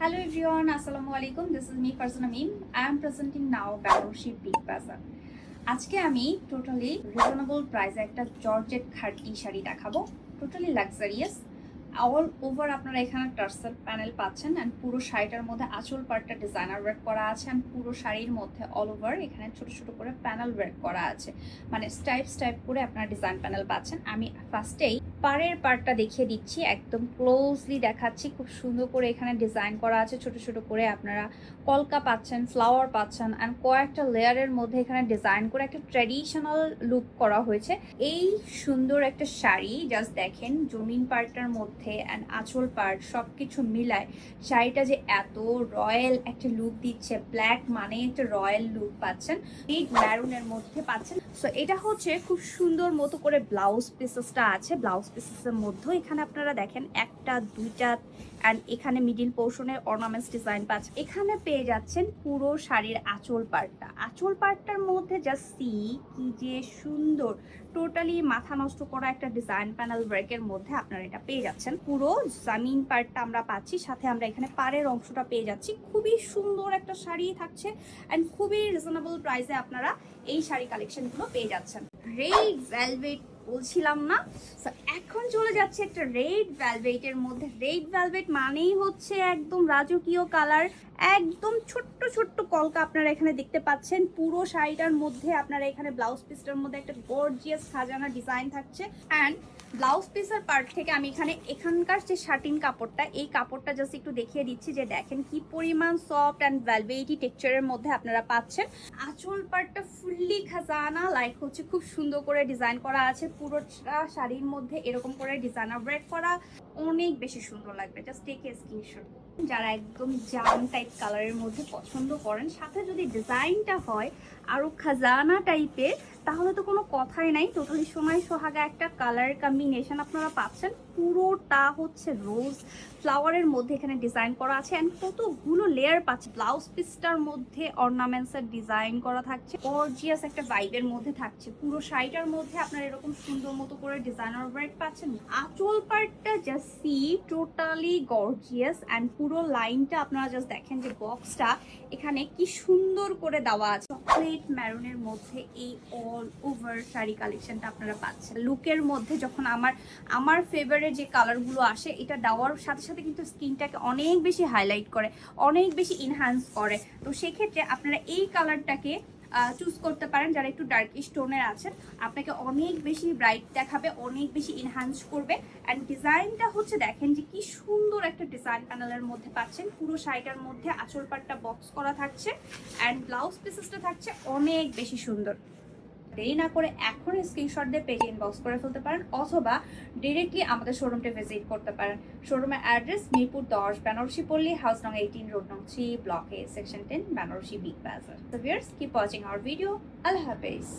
Hello everyone, Assalamu alaikum. This is me Farzana Mim. I am presenting now Banarsi Big Bazaar. আজকে আমি totally reasonable প্রাইসে একটা georgette খাটি শাড়ি দেখাবো totally luxurious all over আপনারা এখানে টার্সেল প্যানেল পাচ্ছেন অ্যান্ড পুরো শাড়িটার মধ্যে আঁচল পার্টটা ডিজাইনার ওয়ার্ক করা আছে অ্যান্ড পুরো শাড়ির মধ্যে অল ওভার এখানে ছোট ছোট করে প্যানেল ওয়ার্ক করা আছে মানে স্টাইপ স্টাইপ করে আপনারা ডিজাইন প্যানেল পাচ্ছেন আমি ফার্স্টেই পাড়ের পার্টটা দেখিয়ে দিচ্ছি, একদম ক্লোজলি দেখাচ্ছি। খুব সুন্দর করে এখানে ডিজাইন করা আছে, ছোট ছোট করে আপনারা কলকা পাচ্ছেন ফ্লাওয়ার পাচ্ছেন অ্যান্ড কয়েকটা লেয়ারের মধ্যে এখানে ডিজাইন করে একটা ট্র্যাডিশনাল লুক করা হয়েছে। এই সুন্দর একটা শাড়ি জাস্ট দেখেন জমিন পার্টটার মধ্যে অ্যান্ড আঁচল পার্ট সব কিছু মিলায়, শাড়িটা যে এত রয়্যাল একটা লুক দিচ্ছে ব্ল্যাক মানে একটা রয়্যাল লুক পাচ্ছেন, এই ম্যারুনের মধ্যে পাচ্ছেন। সো এটা হচ্ছে খুব সুন্দর মতো করে ব্লাউজ পিসেসটা আছে ব্লাউজ পিসেসের মধ্যেও এখানে আপনারা দেখেন একটা, দুইটা অ্যান্ড এখানে মিডিল পোর্শনের অর্নামেন্টস ডিজাইন পাচ্ছেন এখানে পেয়ে যাচ্ছেন পুরো শাড়ির আঁচল পার্টটা। আঁচল পার্টটার মধ্যে জাস্ট সি কি যে সুন্দর টোটালি মাথা নষ্ট করা একটা ডিজাইন প্যানেল ওয়ার্কের মধ্যে আপনারা এটা পেয়ে যাচ্ছেন। পুরো জামিন পার্টটা আমরা পাচ্ছি, সাথে আমরা এখানে পাড়ের অংশটা পেয়ে যাচ্ছি। খুবই সুন্দর একটা শাড়ি থাকছে অ্যান্ড খুবই রিজনেবল প্রাইসে আপনারা এই শাড়ি কালেকশনগুলো পেয়ে যাচ্ছেন। রেড ভেলভেট বলছিলাম না। এখন চলে যাচ্ছে একটা রেড ভেলভেটের মধ্যে। রেড ভ্যালভেট মানেই হচ্ছে একদম রাজকীয় কালার একদম ছোট্ট ছোট্ট কলকা আপনারা এখানে দেখতে পাচ্ছেন। পুরো শাড়িটার মধ্যে আপনারা এখানে ব্লাউজ পিসটার মধ্যে একটা গর্জিয়াস সাজানো ডিজাইন থাকছে। অ্যান্ড ব্লাউজ পিসের পার্ট থেকে আমি এখানে এখানকার যে শার্টিন কাপড়টা, এই কাপড়টা জাস্ট একটু দেখিয়ে দিচ্ছি যে দেখেন কি পরিমাণ সফট অ্যান্ড ভেলভেটি টেক্সচারের মধ্যে আপনারা পাচ্ছেন। আঁচল পার্টটা ফুললি খাজানা লাইক হচ্ছে খুব সুন্দর করে ডিজাইন করা আছে। পুরোটা শাড়ির মধ্যে এরকম করে ডিজাইনার ব্রেড করা অনেক বেশি সুন্দর লাগবে। জাস্ট টেক এ স্ক্রিনশট যারা একদম জাম টাইপ কালারের মধ্যে পছন্দ করেন, সাথে যদি ডিজাইনটা হয় আরও খাজানা টাইপের তাহলে তো কোনো কথাই নাই। টোটালি সময় সোহাগা একটা কালার কম্বিনেশন আপনারা পাচ্ছেন। পুরোটা হচ্ছে রোজ ফ্লাওয়ারের মধ্যে এখানে ডিজাইন করা আছে অ্যান্ড কতগুলো লেয়ার পাচ্ছে। ব্লাউজ পিসটার মধ্যে অর্নামেন্টসের ডিজাইন করা থাকছে। গর্জিয়াস একটা ভাইবের মধ্যে থাকছে। পুরো শাড়িটার মধ্যে আপনারা এরকম সুন্দর মতো করে ডিজাইনার ওয়ার্ক পাচ্ছেন। আঁচল পার্টটা just see totally gorgeous and পুরো লাইনটা আপনারা জাস্ট দেখেন যে বক্সটা এখানে কি সুন্দর করে দেওয়া আছে। চকলেট ম্যারুনের মধ্যে এই অল ওভার শাড়ি কালেকশনটা আপনারা পাচ্ছেন। লুকের মধ্যে যখন আমার আমার ফেভারেট যে কালারগুলো আসে, এটা দেওয়ার সাথে সাথে কিন্তু স্কিনটাকে অনেক বেশি হাইলাইট করে, অনেক বেশি ইনহ্যান্স করে। তো সেক্ষেত্রে আপনারা এই কালারটাকে চুজ করতে পারেন যারা একটু ডার্ক টোনের আছেন। আপনাকে অনেক বেশি ব্রাইট দেখাবে, অনেক বেশি ইনহ্যান্স করবে। অ্যান্ড ডিজাইনটা হচ্ছে দেখেন যে কি সুন্দর একটা ডিজাইন প্যানেলের মধ্যে পাচ্ছেন। পুরো শাড়িটার মধ্যে আঁচল পাটটা বক্স করা থাকছে। অ্যান্ড ব্লাউজ পিসেসটা থাকছে অনেক বেশি সুন্দর। দেরি না করে এখন স্ক্রিনশট দিয়ে পেজে ইনবক্স করে ফেলতে পারেন অথবা ডিরেক্টলি আমাদের শোরুমটা ভিজিট করতে পারেন। শোরুমের অ্যাড্রেস মিরপুর দশ, বেনারসি পল্লী হাউস নং এইটিন রোড নং three block A section ten Banarasi big Bazar keep watching our video আল্লাহ হাফেজ.